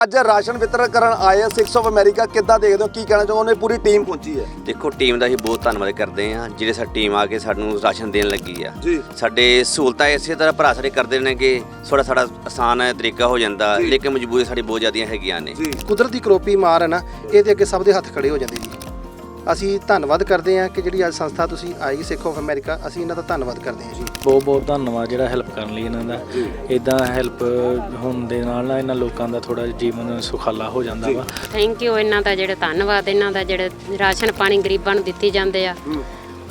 ਅੱਜ ਰਾਸ਼ਨ ਵਿਤਰਨ ਕਰਨ ਆਏ ਸਿਕਸ ਆਫ ਅਮਰੀਕਾ ਕਿੱਦਾਂ ਦੇਖਦੇ ਹੋ? ਕੀ ਕਹਿਣਾ ਚਾਹੋ ਉਹਨੇ ਪੂਰੀ ਟੀਮ ਪਹੁੰਚੀ ਹੈ। ਦੇਖੋ ਟੀਮ ਦਾ ਅਸੀਂ ਬਹੁਤ ਧੰਨਵਾਦ ਕਰਦੇ ਹਾਂ। ਜਿਹੜੇ ਸਾਡੀ ਟੀਮ ਆ ਕੇ ਸਾਨੂੰ ਰਾਸ਼ਨ ਦੇਣ ਲੱਗੀ ਆ। ਜੀ। ਸਾਡੇ ਸਹੂਲਤਾਂ ਇਸੇ ਤਰ੍ਹਾਂ ਭਰਾ ਸਾਡੇ ਕਰਦੇ ਨੇ ਕਿ ਥੋੜਾ ਸਾਡਾ ਆਸਾਨ ਤਰੀਕਾ ਹੋ ਜਾਂਦਾ। ਲੇਕਿਨ ਮਜਬੂਰੀ ਸਾਡੀ ਬਹੁਤ ਜ਼ਿਆਦੀਆਂ ਹੈਗੀਆਂ ਨੇ। ਕੁਦਰਤੀ ਕਰੋਪੀ ਮਾਰ ਹੈ ਨਾ ਇਹਦੇ ਅੱਗੇ ਸਭ ਦੇ ਹੱਥ ਖੜੇ ਹੋ ਜਾਂਦੇ ਜੀ। ਅਸੀਂ ਧੰਨਵਾਦ ਕਰਦੇ ਹਾਂ ਕਿ ਜਿਹੜੀ ਅੱਜ ਸੰਸਥਾ ਤੁਸੀਂ ਆਈ ਸਿੱਖ ਆਫ ਅਮਰੀਕਾ ਅਸੀਂ ਇਹਨਾਂ ਦਾ ਧੰਨਵਾਦ ਕਰਦੇ ਹਾਂ ਜੀ। ਬਹੁਤ ਬਹੁਤ ਧੰਨਵਾਦ ਜਿਹੜਾ ਹੈਲਪ ਕਰਨ ਲਈ ਇਹਨਾਂ ਦਾ। ਇਦਾਂ ਹੈਲਪ ਹੋਣ ਦੇ ਨਾਲ ਨਾ ਇਹਨਾਂ ਲੋਕਾਂ ਦਾ ਥੋੜਾ ਜੀਵਨ ਸੁਖਾਲਾ ਹੋ ਜਾਂਦਾ ਵਾ। ਥੈਂਕ ਯੂ ਇਹਨਾਂ ਦਾ ਜਿਹੜੇ ਧੰਨਵਾਦ ਇਹਨਾਂ ਦਾ ਜਿਹੜੇ ਰਾਸ਼ਨ ਪਾਣੀ ਗਰੀਬਾਂ ਨੂੰ ਦਿੱਤੀ ਜਾਂਦੇ ਆ।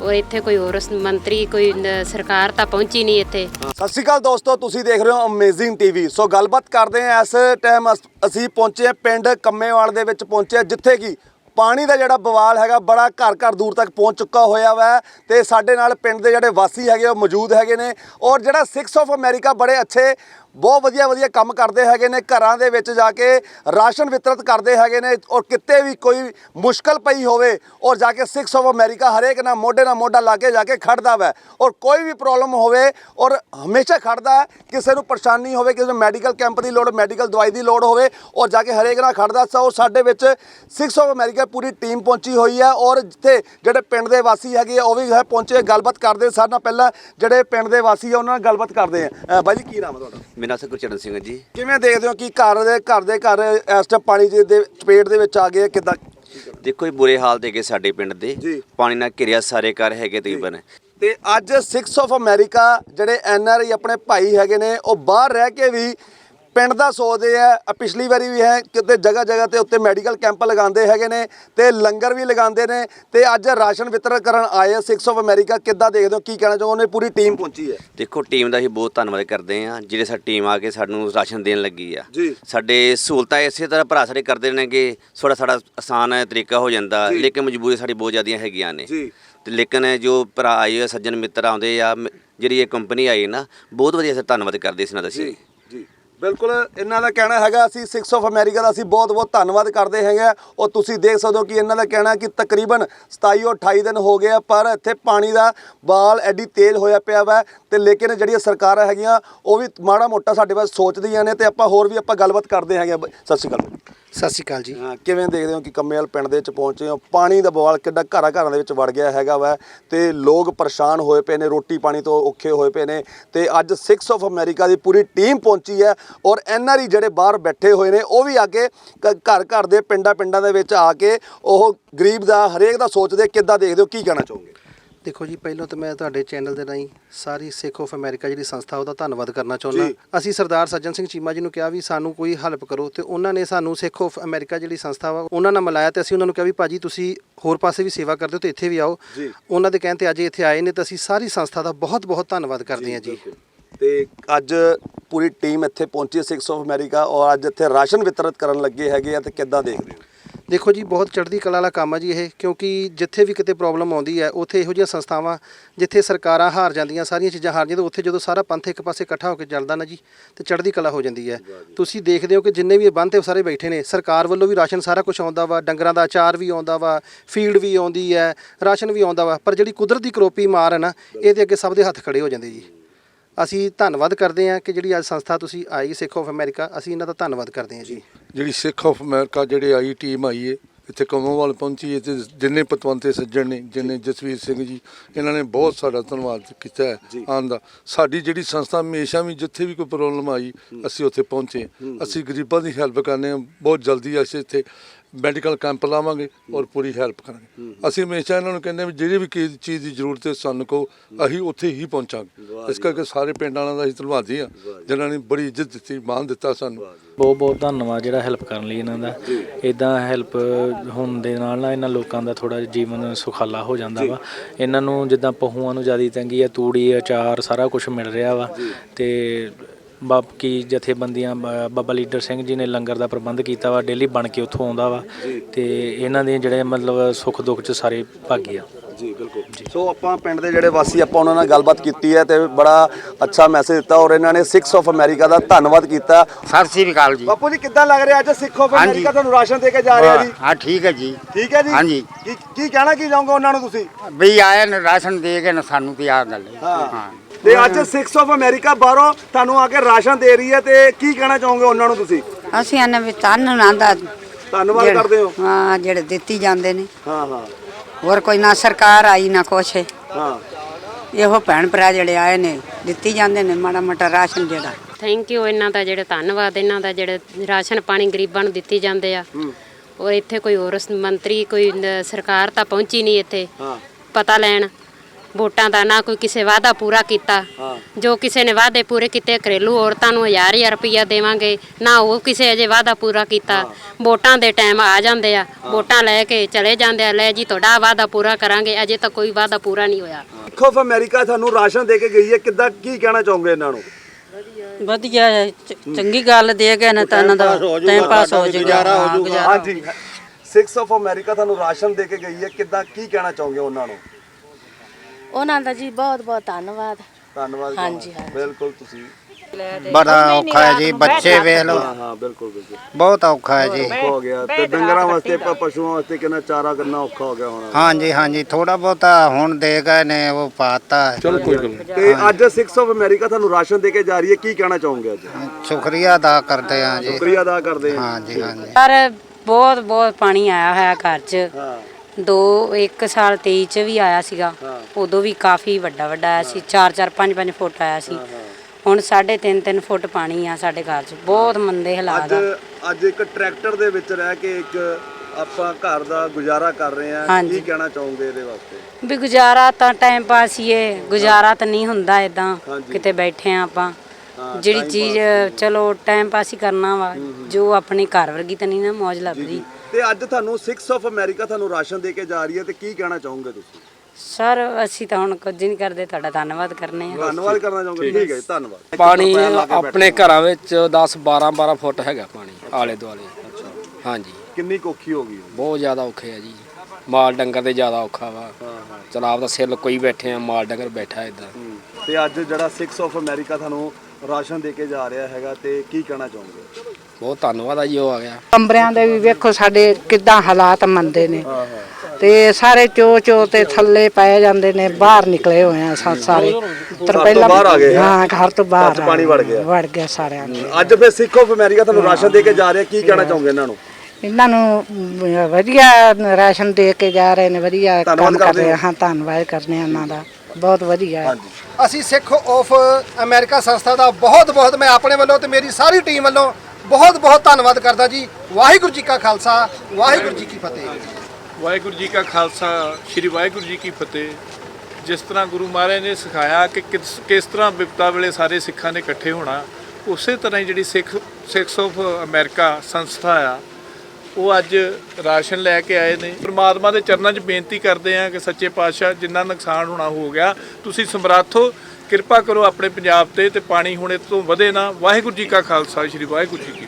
ਔਰ ਇੱਥੇ ਕੋਈ ਹੋਰ ਮੰਤਰੀ ਕੋਈ ਸਰਕਾਰ ਤਾਂ ਪਹੁੰਚੀ ਨਹੀਂ ਇੱਥੇ। ਸਤਿ ਸ਼੍ਰੀ ਅਕਾਲ ਦੋਸਤੋ ਤੁਸੀਂ ਦੇਖ ਰਹੇ ਹੋ ਅਮੇਜ਼ਿੰਗ ਟੀਵੀ ਸੋ ਗੱਲਬਾਤ ਕਰਦੇ ਹਾਂ ਇਸ ਟਾਈਮ ਅਸੀਂ ਪਹੁੰਚੇ ਪਿੰਡ ਕੰਮੇਵਾਲ ਦੇ ਵਿੱਚ ਪਹੁੰਚੇ ਜਿੱਥੇ ਕਿ ਪਾਣੀ ਦਾ ਜਿਹੜਾ ਬਵਾਲ ਹੈਗਾ ਬੜਾ ਘਰ ਘਰ ਦੂਰ ਤੱਕ ਪਹੁੰਚ ਚੁੱਕਾ ਹੋਇਆ ਵਾ ਤੇ ਸਾਡੇ ਨਾਲ ਪਿੰਡ ਦੇ ਜਿਹੜੇ ਵਾਸੀ ਹੈਗੇ ਉਹ ਮੌਜੂਦ ਹੈਗੇ ਨੇ ਔਰ ਜਿਹੜਾ ਸਿਕਸ ਆਫ ਅਮਰੀਕਾ ਬੜੇ ਅੱਛੇ ਬਹੁਤ ਵਧੀਆ ਵਧੀਆ ਕੰਮ ਕਰਦੇ ਹੈਗੇ ਨੇ ਘਰਾਂ ਦੇ ਵਿੱਚ ਜਾ ਕੇ ਰਾਸ਼ਨ ਵਿਤਰਿਤ ਕਰਦੇ ਹੈਗੇ ਨੇ ਔਰ ਕਿਤੇ ਵੀ ਕੋਈ ਮੁਸ਼ਕਲ ਪਈ ਹੋਵੇ ਔਰ ਜਾ ਕੇ ਸਿਕਸ ਆਫ ਅਮਰੀਕਾ ਹਰੇਕ ਨਾਲ ਮੋਢੇ ਨਾਲ ਮੋਢਾ ਲਾ ਕੇ ਜਾ ਕੇ ਖੜਦਾ ਵੈ ਔਰ ਕੋਈ ਵੀ ਪ੍ਰੋਬਲਮ ਹੋਵੇ ਔਰ ਹਮੇਸ਼ਾ ਖੜਦਾ ਕਿਸੇ ਨੂੰ ਪਰੇਸ਼ਾਨੀ ਹੋਵੇ ਕਿਸੇ ਨੂੰ ਮੈਡੀਕਲ ਕੈਂਪ ਦੀ ਲੋੜ ਮੈਡੀਕਲ ਦਵਾਈ ਦੀ ਲੋੜ ਹੋਵੇ ਔਰ ਜਾ ਕੇ ਹਰੇਕ ਨਾਲ ਖੜਦਾ ਸੋ ਸਾਡੇ ਵਿੱਚ ਸਿਕਸ ਆਫ ਅਮਰੀਕਾ ਪੂਰੀ ਟੀਮ ਪਹੁੰਚੀ ਹੋਈ ਹੈ ਔਰ ਜਿੱਥੇ ਜਿਹੜੇ ਪਿੰਡ ਦੇ ਵਾਸੀ ਹੈਗੇ ਆ, ਉਹ ਵੀ ਹੈ ਪਹੁੰਚੇ ਗੱਲਬਾਤ ਕਰਦੇ ਸਾਰਿਆਂ ਨਾਲ ਪਹਿਲਾਂ ਜਿਹੜੇ ਪਿੰਡ ਦੇ ਵਾਸੀ ਆ ਉਹਨਾਂ ਨਾਲ ਗੱਲਬਾਤ ਕਰਦੇ ਆ। ਬਾਈ ਜੀ ਕੀ ਨਾਮ ਹੈ ਤੁਹਾਡਾ? ਮੇਰਾ ਨਾਮ ਗੁਰਚਰਨ ਸਿੰਘ ਹੈ ਜੀ। ਕਿਵੇਂ ਦੇਖਦੇ ਹੋ ਕਿ ਘਰ ਦੇ ਘਰ ਦੇ ਘਰ ਇਸ ਟਾਈਮ ਪਾਣੀ ਦੇ ਚਪੇਟ ਦੇ ਵਿੱਚ ਆ ਗਏ ਕਿੱਦਾਂ? ਦੇਖੋ ਇਹ ਬੁਰੇ ਹਾਲ ਦੇ ਕੇ ਸਾਡੇ ਪਿੰਡ ਦੇ। ਪਾਣੀ ਨਾਲ ਘਿਰਿਆ ਸਾਰੇ ਘਰ ਹੈਗੇ ਤਕਰੀਬਨ। ਤੇ ਅੱਜ 6 ਆਫ ਅਮਰੀਕਾ ਜਿਹੜੇ ਐਨ ਆਰ ਆਈ ਆਪਣੇ ਭਾਈ ਹੈਗੇ ਨੇ ਉਹ ਬਾਹਰ ਰਹਿ ਕੇ ਵੀ ਪਿੰਡ ਦਾ ਸੋਚਦੇ ਆ ਪਿਛਲੀ ਵਾਰੀ ਵੀ ਹੈ ਕਿਤੇ ਜਗ੍ਹਾ ਜਗ੍ਹਾ ਤੇ ਉੱਤੇ ਮੈਡੀਕਲ ਕੈਂਪ ਲਗਾਉਂਦੇ ਹੈਗੇ ਨੇ ਤੇ ਲੰਗਰ ਵੀ ਲਗਾਉਂਦੇ ਨੇ ਤੇ ਅੱਜ ਰਾਸ਼ਨ ਵਿਤਰਨ ਕਰਨ ਆਏ 6 ਆਫ ਅਮਰੀਕਾ ਕਿੱਦਾਂ ਦੇਖਦੇ ਹੋ? ਕੀ ਕਹਿਣਾ ਚਾਹੋ ਉਹਨੇ ਪੂਰੀ ਟੀਮ ਪਹੁੰਚੀ ਹੈ। ਦੇਖੋ ਟੀਮ ਦਾ ਅਸੀਂ ਬਹੁਤ ਧੰਨਵਾਦ ਕਰਦੇ ਹਾਂ। ਜਿਹੜੇ ਸਾਡੀ ਟੀਮ ਆ ਕੇ ਸਾਨੂੰ ਰਾਸ਼ਨ ਦੇਣ ਲੱਗੀ ਆ। ਸਾਡੇ ਸਹੂਲਤਾਂ ਇਸੇ ਤਰ੍ਹਾਂ ਭਰਾ ਸਾਡੇ ਕਰਦੇ ਨੇ ਕਿ ਥੋੜਾ ਸਾਡਾ ਆਸਾਨ ਤਰੀਕਾ ਹੋ ਜਾਂਦਾ। ਲੇਕਿਨ ਮਜਬੂਰੀ ਸਾਡੀ ਬਹੁਤ ਜ਼ਿਆਦੀਆਂ ਹੈਗੀਆਂ ਨੇ। ਤੇ ਲੇਕਿਨ ਜੋ ਭਰਾ ਆਏ ਆ ਸੱਜਣ ਮਿੱਤਰ ਆਉਂਦੇ ਆ ਜਿਹੜੀ ਇਹ ਕੰਪਨੀ ਆਈ ਨਾ ਬਹੁਤ ਵਧੀਆ ਅਸੀਂ ਧੰਨਵਾਦ ਕਰਦੇ ਇਸ ਨਾਲ ਅਸੀਂ। ਬਿਲਕੁਲ, ਇਹਨਾਂ ਦਾ ਕਹਿਣਾ ਹੈਗਾ, ਅਸੀਂ 6 ਆਫ ਅਮਰੀਕਾ ਦਾ ਅਸੀਂ ਬਹੁਤ ਬਹੁਤ ਧੰਨਵਾਦ ਕਰਦੇ ਹੈਗੇ ਆ। ਉਹ ਤੁਸੀਂ ਦੇਖ ਸਕਦੇ ਹੋ ਕਿ ਇਹਨਾਂ ਦਾ ਕਹਿਣਾ ਕਿ ਤਕਰੀਬਨ 27 ਔਰ 28 ਦਿਨ ਹੋ ਗਏ ਆ, ਪਰ ਇੱਥੇ ਪਾਣੀ ਦਾ ਬਾਲ ਐਡੀ ਤੇਜ਼ ਹੋਇਆ ਪਿਆ ਵਾ ਤੇ ਲੇਕਿਨ ਜਿਹੜੀਆਂ ਸਰਕਾਰਾਂ ਹੈਗੀਆਂ, ਉਹ ਵੀ ਮਾੜਾ ਮੋਟਾ ਸਾਡੇ ਵਾਸਤੇ ਸੋਚਦੀਆਂ ਨੇ ਤੇ ਆਪਾਂ ਹੋਰ ਵੀ ਆਪਾਂ ਗੱਲਬਾਤ ਕਰਦੇ ਹੈਗੇ ਬ- ਸਤਿ ਸ਼੍ਰੀ ਅਕਾਲ। ਸਤਿ ਸ਼੍ਰੀ ਅਕਾਲ ਜੀ। ਹਾਂ, ਕਿਵੇਂ ਦੇਖਦੇ ਹੋ ਕਿ ਕੰਮੇਵਾਲ ਪਿੰਡ ਦੇ ਵਿੱਚ ਪਹੁੰਚੇ ਹੋ? ਪਾਣੀ ਦਾ ਬਵਾਲ ਕਿੱਡਾ ਘਰਾਂ ਘਰਾਂ ਦੇ ਵਿੱਚ ਵੜ ਗਿਆ ਹੈਗਾ ਵਾ ਤੇ ਲੋਕ ਪਰੇਸ਼ਾਨ ਹੋਏ ਪਏ ਨੇ ਰੋਟੀ ਪਾਣੀ ਤੋਂ ਔਖੇ ਹੋਏ ਪਏ ਨੇ ਤੇ ਅੱਜ 6 ਆਫ ਅਮਰੀਕਾ ਦੀ ਪੂਰੀ ਟੀਮ ਪਹੁੰਚੀ ਹੈ ਔਰ ਐਨਆਰਈ ਜਿਹੜੇ ਬਾਹਰ ਬੈਠੇ ਹੋਏ ਨੇ ਉਹ ਵੀ ਆ ਕੇ ਕ- ਘਰ ਘਰ ਦੇ ਪਿੰਡਾਂ ਪਿੰਡਾਂ ਦੇ ਵਿੱਚ ਆ ਕੇ ਉਹ ਗਰੀਬ ਦਾ ਹਰੇਕ ਦਾ ਸੋਚਦੇ ਕਿੱਦਾਂ ਦੇਖਦੇ ਹੋ ਕੀ ਕਹਿਣਾ ਚਾਹੋਗੇ? ਦੇਖੋ ਜੀ ਪਹਿਲਾਂ ਤਾਂ ਮੈਂ ਤੁਹਾਡੇ ਚੈਨਲ ਦੇ ਰਾਹੀਂ ਸਾਰੀ ਸਿੱਖ ਆਫ ਅਮਰੀਕਾ ਜਿਹੜੀ ਸੰਸਥਾ ਉਹਦਾ ਧੰਨਵਾਦ ਕਰਨਾ ਚਾਹੁੰਦਾ। ਜੀ। ਅਸੀਂ ਸਰਦਾਰ ਸੱਜਣ ਸਿੰਘ ਚੀਮਾ ਜੀ ਨੂੰ ਕਿਹਾ ਵੀ ਸਾਨੂੰ ਕੋਈ ਹੈਲਪ ਕਰੋ ਤੇ ਉਹਨਾਂ ਨੇ ਸਾਨੂੰ ਸਿੱਖ ਆਫ ਅਮਰੀਕਾ ਜਿਹੜੀ ਸੰਸਥਾ ਵਾ ਉਹਨਾਂ ਨਾਲ ਮਿਲਾਇਆ ਤੇ ਅਸੀਂ ਉਹਨਾਂ ਨੂੰ ਕਿਹਾ ਵੀ ਭਾਜੀ ਤੁਸੀਂ ਹੋਰ ਪਾਸੇ ਵੀ ਸੇਵਾ ਕਰਦੇ ਹੋ ਤੇ ਇੱਥੇ ਵੀ ਆਓ। ਜੀ। ਉਹਨਾਂ ਦੇ ਕਹਿਣ ਤੇ ਅੱਜ ਇੱਥੇ ਆਏ ਨੇ ਤਾਂ ਅਸੀਂ ਸਾਰੀ ਸੰਸਥਾ ਦਾ ਬਹੁਤ ਬਹੁਤ ਧੰਨਵਾਦ ਕਰਦੇ ਹਾਂ ਜੀ। ਤੇ ਅੱਜ ਪੂਰੀ ਟੀਮ ਇੱਥੇ ਪਹੁੰਚੀ ਹੈ 6 ਆਫ ਅਮਰੀਕਾ ਔਰ ਅੱਜ ਇੱਥੇ ਰਾਸ਼ਨ ਵਿਤਰਿਤ ਕਰਨ ਲੱਗੇ ਹੈਗੇ ਆ ਤੇ ਕਿੱਦਾਂ ਦੇਖਦੇ ਹੋ? ਦੇਖੋ ਜੀ ਬਹੁਤ ਚੜ੍ਹਦੀ ਕਲਾ ਵਾਲਾ ਕੰਮ ਹੈ ਜੀ ਇਹ ਕਿਉਂਕਿ ਜਿੱਥੇ ਵੀ ਕਿਤੇ ਪ੍ਰੋਬਲਮ ਆਉਂਦੀ ਹੈ ਉੱਥੇ ਇਹੋ ਜਿਹੀਆਂ ਸੰਸਥਾਵਾਂ ਜਿੱਥੇ ਸਰਕਾਰਾਂ ਹਾਰ ਜਾਂਦੀਆਂ ਸਾਰੀਆਂ ਚੀਜ਼ਾਂ ਹਾਰ ਜਾਂਦੀਆਂ ਉੱਥੇ ਜਦੋਂ ਸਾਰਾ ਪੰਥ ਇੱਕ ਪਾਸੇ ਇਕੱਠਾ ਹੋ ਕੇ ਚੱਲਦਾ ਨਾ ਜੀ ਤੇ ਚੜ੍ਹਦੀ ਕਲਾ ਹੋ ਜਾਂਦੀ ਹੈ। ਤੁਸੀਂ ਦੇਖਦੇ ਹੋ ਕਿ ਜਿੰਨੇ ਵੀ ਇਹ ਬੰਦ ਤੇ ਉਹ ਸਾਰੇ ਬੈਠੇ ਨੇ ਸਰਕਾਰ ਵੱਲੋਂ ਵੀ ਰਾਸ਼ਨ ਸਾਰਾ ਕੁਝ ਆਉਂਦਾ ਵਾ ਡੰਗਰਾਂ ਦਾ ਅਚਾਰ ਵੀ ਆਉਂਦਾ ਵਾ ਫੀਡ ਵੀ ਆਉਂਦੀ ਹੈ ਰਾਸ਼ਨ ਵੀ ਆਉਂਦਾ ਵਾ ਪਰ ਜਿਹੜੀ ਕੁਦਰਤੀ ਕਰੋਪੀ ਮਾਰ ਹੈ ਨਾ ਇਹਦੇ ਅੱਗੇ ਸਭ ਦੇ ਹੱਥ ਖੜੇ ਹੋ ਜਾਂਦੇ ਜੀ। ਅਸੀਂ ਧੰਨਵਾਦ ਕਰਦੇ ਹਾਂ ਕਿ ਜਿਹੜੀ ਅੱਜ ਸੰਸਥਾ ਤੁਸੀਂ ਆਈ ਸਿੱਖ ਆਫ ਅਮਰੀਕਾ ਅਸੀਂ ਇਹਨਾਂ ਦਾ ਧੰਨਵਾਦ ਕਰਦੇ ਹਾਂ ਜੀ। ਜਿਹੜੀ ਸਿੱਖ ਆਫ ਅਮਰੀਕਾ ਜਿਹੜੇ ਆਈ ਟੀਮ ਆਈ ਏ ਇੱਥੇ ਕੰਮੋਵਾਲ ਪਹੁੰਚੀ ਤੇ ਜਿੰਨੇ ਪਤਵੰਤੇ ਸੱਜਣ ਨੇ ਜਿੰਨੇ ਜਸਵੀਰ ਸਿੰਘ ਜੀ ਇਹਨਾਂ ਨੇ ਬਹੁਤ ਸਾਡਾ ਧੰਨਵਾਦ ਕੀਤਾ ਹੈ ਆਉਣ ਦਾ। ਸਾਡੀ ਜਿਹੜੀ ਸੰਸਥਾ ਹਮੇਸ਼ਾ ਵੀ ਜਿੱਥੇ ਵੀ ਕੋਈ ਪ੍ਰੋਬਲਮ ਆਈ ਅਸੀਂ ਉੱਥੇ ਪਹੁੰਚੇ ਅਸੀਂ ਗਰੀਬਾਂ ਦੀ ਹੈਲਪ ਕਰਨੇ ਹਾਂ ਬਹੁਤ ਜਲਦੀ ਅਸੀਂ ਇੱਥੇ ਮੈਡੀਕਲ ਕੈਂਪ ਲਾਵਾਂਗੇ ਔਰ ਪੂਰੀ ਹੈਲਪ ਕਰਾਂਗੇ। ਅਸੀਂ ਹਮੇਸ਼ਾ ਇਹਨਾਂ ਨੂੰ ਕਹਿੰਦੇ ਵੀ ਜਿਹੜੀ ਵੀ ਕੀ- ਚੀਜ਼ ਦੀ ਜ਼ਰੂਰਤ ਹੈ ਸਾਨੂੰ ਕਹੋ ਅਸੀਂ ਉੱਥੇ ਹੀ ਪਹੁੰਚਾਂਗੇ। ਇਸ ਕਰਕੇ ਸਾਰੇ ਪਿੰਡ ਵਾਲਿਆਂ ਦਾ ਅਸੀਂ ਧੰਨਵਾਦੀ ਹਾਂ ਜਿਨ੍ਹਾਂ ਨੇ ਬੜੀ ਇੱਜ਼ਤ ਦਿੱਤੀ ਮਾਣ ਦਿੱਤਾ ਸਾਨੂੰ। ਬਹੁਤ ਬਹੁਤ ਧੰਨਵਾਦ ਜਿਹੜਾ ਹੈਲਪ ਕਰਨ ਲਈ ਇਹਨਾਂ ਦਾ। ਇਦਾਂ ਹੈਲਪ ਹੋਣ ਦੇ ਨਾਲ ਨਾ ਇਹਨਾਂ ਲੋਕਾਂ ਦਾ ਥੋੜਾ ਜੀਵਨ ਸੁਖਾਲਾ ਹੋ ਜਾਂਦਾ ਵਾ। ਇਹਨਾਂ ਨੂੰ ਜਿੱਦਾਂ ਪਹੂਆਂ ਨੂੰ ਜ਼ਿਆਦਾ ਤੰਗੀ ਹੈ ਤੂੜੀ ਅਚਾਰ ਸਾਰਾ ਕੁਝ ਮਿਲ ਰਿਹਾ ਵਾ ਤੇ ਬਾਕੀ ਜਥੇਬੰਦੀਆਂ ਬ- ਬਾਬਾ ਲੀਡਰ ਸਿੰਘ ਜੀ ਨੇ ਲੰਗਰ ਦਾ ਪ੍ਰਬੰਧ ਕੀਤਾ ਵਾ ਡੇਲੀ ਬਣ ਕੇ ਉੱਥੋਂ ਆਉਂਦਾ ਵਾ। ਤੇ ਇਹਨਾਂ ਦੇ ਜਿਹੜੇ ਮਤਲਬ ਸੁੱਖ ਦੁੱਖ ਚ ਸਾਰੇ ਭਾਗੀ ਆ। ਜੀ ਬਿਲਕੁਲ। ਸੋ ਆਪਾਂ ਪਿੰਡ ਦੇ ਜਿਹੜੇ ਵਾਸੀ ਆਪਾਂ ਉਹਨਾਂ ਨਾਲ ਗੱਲਬਾਤ ਕੀਤੀ ਹੈ ਤੇ ਬੜਾ ਅੱਛਾ ਮੈਸੇਜ ਦਿੱਤਾ ਔਰ ਇਹਨਾਂ ਨੇ 6 ਆਫ ਅਮਰੀਕਾ ਦਾ ਧੰਨਵਾਦ ਕੀਤਾ। ਸਤਿ ਸ੍ਰੀ ਅਕਾਲ ਜੀ। ਬਾਪੂ ਜੀ ਕਿੱਦਾਂ ਲੱਗ ਰਿਹਾ ਅੱਜ ਸਿੱਖ ਆਫ ਹਾਂਜੀ। ਅਮਰੀਕਾ ਤੁਹਾਨੂੰ ਰਾਸ਼ਨ ਦੇ ਕੇ ਜਾ ਰਿਹਾ ਜੀ? ਹਾਂ ਠੀਕ ਹੈ ਜੀ। ਠੀਕ ਹੈ ਜੀ? ਹਾਂਜੀ। ਕੀ ਕੀ ਕਹਿਣਾ ਕੀ ਚਾਹੋਗੇ ਉਹਨਾਂ ਨੂੰ ਤੁਸੀਂ? ਬਈ ਆਏ ਨੇ ਰਾਸ਼ਨ ਦੇ ਕੇ ਨਾ ਸਾਨੂੰ ਤੇ ਆ ਗੱਲ ਹੈ। ਹਾਂ। ਤੇ ਅੱਜ 6 ਆਫ ਅਮਰੀਕਾ ਬਾਹਰੋਂ ਤੁਹਾਨੂੰ ਆ ਕੇ ਰਾਸ਼ਨ ਦੇ ਰਹੀ ਹੈ ਤੇ ਕੀ ਕਹਿਣਾ ਚਾਹੋਗੇ ਉਹਨਾਂ ਨੂੰ ਤੁਸੀਂ? ਅਸੀਂ ਆਨੇ ਵੀ ਧੰਨ ਨਾ ਦਾ ਧੰਨਵਾਦ ਕਰਦੇ ਹੋ। ਹਾਂ ਜਿਹੜੇ ਦਿੱਤੀ ਜਾਂਦੇ ਨੇ। ਹਾਂ ਹਾਂ। ਹੋਰ ਕੋਈ ਨਾ ਸਰਕਾਰ ਆਈ ਨਾ ਕੁਛ। ਹਾਂ। ਇਹੋ ਭੈਣ ਭਰਾ ਜਿਹੜੇ ਆਏ ਨੇ ਦਿੱਤੀ ਜਾਂਦੇ ਨੇ ਮਾੜਾ ਮੋਟਾ ਰਾਸ਼ਨ ਜਿਹੜਾ। ਥੈਂਕ ਯੂ ਇਹਨਾਂ ਦਾ ਜਿਹੜੇ ਧੰਨਵਾਦ ਇਹਨਾਂ ਦਾ ਜਿਹੜੇ ਰਾਸ਼ਨ ਪਾਣੀ ਗਰੀਬਾਂ ਨੂੰ ਦਿੱਤੀ ਜਾਂਦੇ ਆ। ਔਰ ਇੱਥੇ ਕੋਈ ਹੋਰ ਮੰਤਰੀ ਕੋਈ ਸਰਕਾਰ ਤਾਂ ਪਹੁੰਚੀ ਨਹੀਂ ਇੱਥੇ। ਹਾਂ। ਪਤਾ ਲੈਣ। ਵੋਟਾਂ ਦਾ ਨਾ ਕੋਈ ਕਿਸੇ ਵਾਅਦਾ ਪੂਰਾ ਕੀਤਾ। ਜੋ ਕਿਸੇ ਨੇ ਵਾਅਦੇ ਪੂਰੇ ਕੀਤੇ ਘਰੇਲੂ ਔਰਤਾਂ ਨੂੰ ਹਜ਼ਾਰ ਹਜ਼ਾਰ ਰੁਪਈਆ ਦੇਵਾਂਗੇ ਨਾ ਉਹ ਕਿਸੇ ਅਜੇ ਵਾਅਦਾ ਪੂਰਾ ਕੀਤਾ। ਵੋਟਾਂ ਦੇ ਟਾਈਮ ਆ ਜਾਂਦੇ ਆ ਵੋਟਾਂ ਲੈ ਕੇ ਚਲੇ ਜਾਂਦੇ ਆ ਲੈ ਜੀ ਤੁਹਾਡਾ ਵਾਅਦਾ ਪੂਰਾ ਕਰਾਂਗੇ ਅਜੇ ਤੱਕ ਕੋਈ ਵਾਅਦਾ ਪੂਰਾ ਨਹੀਂ ਹੋਇਆ। ਸਿੱਖ ਆਫ ਅਮਰੀਕਾ ਤੁਹਾਨੂੰ ਰਾਸ਼ਨ ਦੇ ਕੇ ਗਈ ਹੈ ਕਿੱਦਾਂ ਕੀ ਕਹਿਣਾ ਚਾਹੋਗੇ ਇਹਨਾਂ ਨੂੰ? ਵਧੀਆ ਹੈ, ਚੰਗੀ ਗੱਲ ਦੇ ਗਏ ਨੇ ਤਾਂ ਇਹਨਾਂ ਦਾ ਟਾਈਮ ਪਾਸ ਹੋ ਜਾਊਗਾ ਹਾਂਜੀ। ਸਿਕਸ ਆਫ ਅਮਰੀਕਾ ਤੁਹਾਨੂੰ ਰਾਸ਼ਨ ਦੇ ਕੇ ਗਈ ਹੈ ਕਿੱਦਾਂ ਕੀ ਕਹਿਣਾ ਚਾਹੋਗੇ ਉਹਨਾਂ ਨੂੰ? ਉਹਨਾਂ ਦਾ ਜੀ ਬਹੁਤ ਬਹੁਤ ਧੰਨਵਾਦ। ਧੰਨਵਾਦ ਹਾਂਜੀ, ਕਹਾਂਗਾ। ਬਿਲਕੁਲ ਤੁਸੀਂ। ਬੜਾ ਔਖਾ ਹੈ ਜੀ ਬੱਚੇ ਵੇਖ ਲਓ। ਹਾਂ ਹਾਂ ਬਿਲਕੁਲ ਬਿਲਕੁਲ। ਬਹੁਤ ਔਖਾ ਹੈ ਜੀ। ਔਖਾ ਹੋ ਗਿਆ। ਤੇ ਡੰਗਰਾਂ ਵਾਸਤੇ ਪ- ਪਸ਼ੂਆਂ ਵਾਸਤੇ ਕਿੰਨਾ ਚਾਰਾ ਕਰਨਾ ਔਖਾ ਹੋ ਗਿਆ ਹੋਣਾ। ਹਾਂਜੀ ਹਾਂਜੀ ਥੋੜਾ ਬਹੁਤਾ ਹੁਣ ਦੇ ਗਏ ਨੇ ਉਹ ਪਾਤਾ ਚਲੋ ਕੋਈ ਗੱਲ ਨਹੀਂ। ਤੇ ਅੱਜ ਸਿਕਸ ਆਫ ਅਮਰੀਕਾ ਤੁਹਾਨੂੰ ਰਾਸ਼ਨ ਦੇ ਕੇ ਜਾ ਰਹੀ ਹੈ ਕੀ ਕਹਿਣਾ ਚਾਹੋਗੇ ਅੱਜ? ਸ਼ੁਕਰੀਆ ਅਦਾ ਕਰਦੇ ਹਾਂ ਜੀ। ਸ਼ੁਕਰੀਆ ਅਦਾ ਕਰਦੇ ਹਾਂ। ਹਾਂਜੀ ਹਾਂਜੀ। ਪਰ ਬਹੁਤ ਬਹੁਤ ਪਾਣੀ ਆਇਆ ਹੋਇਆ ਘਰ 'ਚ। ਹਾਂ। ਦੋ ਇੱਕ ਸਾਲ 23 ਚ ਵੀ ਆਇਆ ਸੀਗਾ। ਉਦੋਂ ਵੀ ਕਾਫੀ ਵੱਡਾ ਵੱਡਾ ਆਇਆ ਸੀ। 4 4 5 5 ਫੁੱਟ ਆਇਆ ਸੀ। ਹੁਣ 3.5 3 ਫੁੱਟ ਪਾਣੀ ਆ ਸਾਡੇ ਘਰ 'ਚ। ਬਹੁਤ ਮੰਦੇ ਹਾਲਾਤ ਅੱਜ ਆ। ਅੱਜ ਇੱਕ ਟਰੈਕਟਰ ਦੇ ਵਿੱਚ ਰਹਿ ਕੇ ਇੱਕ ਆਪਾਂ ਘਰ ਦਾ ਗੁਜ਼ਾਰਾ ਕਰ ਰਹੇ ਹਾਂ ਹਾਂਜੀ। ਕੀ ਕਹਿਣਾ ਚਾਹੋਗੇ ਇਹਦੇ ਵਾਸਤੇ? ਵੀ ਗੁਜ਼ਾਰਾ ਤਾਂ ਟਾਈਮ ਪਾਸ ਹੀ ਏ। ਗੁਜ਼ਾਰਾ ਤਾਂ ਨਹੀਂ ਹੁੰਦਾ ਇਦਾਂ ਕਿਤੇ ਬੈਠੇ ਆ ਆਪਾਂ। ਜਿਹੜੀ ਚੀਜ਼ ਚਲੋ ਟਾਈਮ ਪਾਸ ਹੀ ਕਰਨਾ ਵਾ। ਜੋ ਆਪਣੇ ਘਰ ਵਰਗੀ ਤਾਂ ਨਹੀਂ ਨਾ ਮੌਜ ਲੱਭਦੀ ਤੇ ਅੱਜ ਤੁਹਾਨੂੰ ਸਿਕਸ ਆਫ ਅਮਰੀਕਾ ਤੁਹਾਨੂੰ ਰਾਸ਼ਨ ਦੇ ਕੇ ਜਾ ਰਹੀ ਹੈ ਤੇ ਕੀ ਕਹਿਣਾ ਚਾਹੋਗੇ ਤੁਸੀਂ? ਸਰ ਅਸੀਂ ਤਾਂ ਹੁਣ ਕੁਝ ਨਹੀਂ ਕਰਦੇ ਤੁਹਾਡਾ ਧੰਨਵਾਦ ਕਰਨੇ ਆ। ਧੰਨਵਾਦ ਕਰਨਾ ਚਾਹੋਗੇ? ਠੀਕ। ਹੈ ਧੰਨਵਾਦ। ਪਾਣੀ ਆਪਣੇ ਘਰਾਂ ਵਿੱਚ 10 12 12 ਫੁੱਟ ਹੈਗਾ ਪਾਣੀ ਆਲੇ ਦੁਆਲੇ। ਹਾਂਜੀ। ਕਿੰਨੀ ਕੋਖੀ ਹੋ ਗਈ ਬਹੁਤ ਜ਼ਿਆਦਾ ਔਖੇ ਆ ਜੀ। ਮਾਲ ਡੰਗਰ ਤੇ ਜ਼ਿਆਦਾ ਔਖਾ ਵਾ। ਚਲ ਆਪਦਾ ਸਿਰ ਕੋਈ ਬੈਠੇ ਆ ਮਾਲ ਡੰਗਰ ਬੈਠਾ ਇਦਾਂ ਤੇ ਅੱਜ ਜਿਹੜਾ ਸਿਕਸ ਆਫ ਅਮਰੀਕਾ ਤੁਹਾਨੂੰ ਰਾਸ਼ਨ ਦੇ ਕੇ ਜਾ ਰਿਹਾ ਹੈਗਾ ਤੇ ਕੀ ਕਹਿਣਾ ਚਾਹੋਗੇ? ਬਹੁਤ ਧੰਨਵਾਦ ਆ ਜੀ ਉਹ ਆ ਗਿਆ। ਕਮਰਿਆਂ ਦੇ ਵੀ ਵੇਖੋ ਸਾਡੇ ਕਿੱਦਾਂ ਹਾਲਾਤ ਮੰਦੇ ਨੇ। ਤੇ ਸਾਰੇ ਚੋ ਚੋ ਤੇ ਥੱਲੇ ਪਏ ਜਾਂਦੇ ਨੇ ਬਾਹਰ ਨਿਕਲੇ ਹੋਏ ਆ ਸਾ- ਸਾਰੇ। ਤੋਂ ਬਾਹਰ ਆ ਗਏ ਆ। ਹਾਂ। ਘਰ ਤੋਂ ਬਾਹਰ ਪਾਣੀ ਵੜ ਗਿਆ। ਵੜ ਗਿਆ ਸਾਰਿਆਂ ਨੂੰ ਅੱਜ ਫਿਰ ਸਿੱਖ ਆਫ ਅਮਰੀਕਾ ਤੁਹਾਨੂੰ ਰਾਸ਼ਨ ਦੇ ਕੇ ਜਾ ਰਿਹਾ ਕੀ ਕਹਿਣਾ ਚਾਹੋਗੇ ਇਹਨਾਂ ਨੂੰ? ਇਹਨਾਂ ਨੂੰ ਅਮ, ਵਧੀਆ ਰਾਸ਼ਨ ਦੇ ਕੇ ਜਾ ਰਹੇ ਨੇ ਵਧੀਆ ਧੰਨਵਾਦ ਕੰਮ ਕਰ ਕਰਦੇ ਰਹੇ ਹਾਂ। ਹਾਂ ਧੰਨਵਾਦ ਕਰਨੇ ਆ ਉਹਨਾਂ ਦਾ। ਬਹੁਤ ਵਧੀਆ। ਹੈ ਅਸੀਂ ਸਿੱਖ ਆਫ ਅਮਰੀਕਾ ਸੰਸਥਾ ਦਾ ਬਹੁਤ ਬਹੁਤ ਮੈਂ ਆਪਣੇ ਵੱਲੋਂ ਤੇ ਮੇਰੀ ਸਾਰੀ ਟੀਮ ਵੱਲੋਂ ਬਹੁਤ ਬਹੁਤ ਧੰਨਵਾਦ ਕਰਦਾ ਜੀ। ਵਾਹਿਗੁਰੂ ਜੀ ਕਾ ਖਾਲਸਾ, ਵਾਹਿਗੁਰੂ ਜੀ ਕੀ ਫਤਿਹ। ਵਾਹਿਗੁਰੂ ਜੀ ਕਾ ਖਾਲਸਾ, ਸ੍ਰੀ ਵਾਹਿਗੁਰੂ ਜੀ ਕੀ ਫਤਿਹ। ਜਿਸ ਤਰ੍ਹਾਂ ਗੁਰੂ ਮਹਾਰਾਜ ਨੇ ਸਿਖਾਇਆ ਕਿ ਕਿਸ ਕਿਸ ਤਰ੍ਹਾਂ ਵਿਪਤਾ ਵੇਲੇ ਸਾਰੇ ਸਿੱਖਾਂ ਨੇ ਇਕੱਠੇ ਹੋਣਾ, ਉਸੇ ਤਰ੍ਹਾਂ ਹੀ ਜਿਹੜੀ ਸਿੱਖ ਸਿੱਖਸ ਆਫ ਅਮਰੀਕਾ ਸੰਸਥਾ ਆ, ਉਹ ਅੱਜ ਰਾਸ਼ਨ ਲੈ ਕੇ ਆਏ ਨੇ। ਪ੍ਰਮਾਤਮਾ ਦੇ ਚਰਨਾਂ 'ਚ ਬੇਨਤੀ ਕਰਦੇ ਆ ਕਿ ਸੱਚੇ ਪਾਤਸ਼ਾਹ ਜਿੰਨਾ ਨੁਕਸਾਨ ਹੋਣਾ ਹੋ ਗਿਆ, ਤੁਸੀਂ ਸਮਰਾਥੋ ਕਿਰਪਾ ਕਰੋ ਆਪਣੇ ਪੰਜਾਬ ਤੇ ਤੇ ਪਾਣੀ ਹੁਣ ਇਹ ਤੋਂ ਵਧੇ ਨਾ। ਵਾਹਿਗੁਰੂ ਜੀ ਕਾ ਖਾਲਸਾ, ਸ੍ਰੀ ਵਾਹਿਗੁਰੂ ਜੀ ਕੀ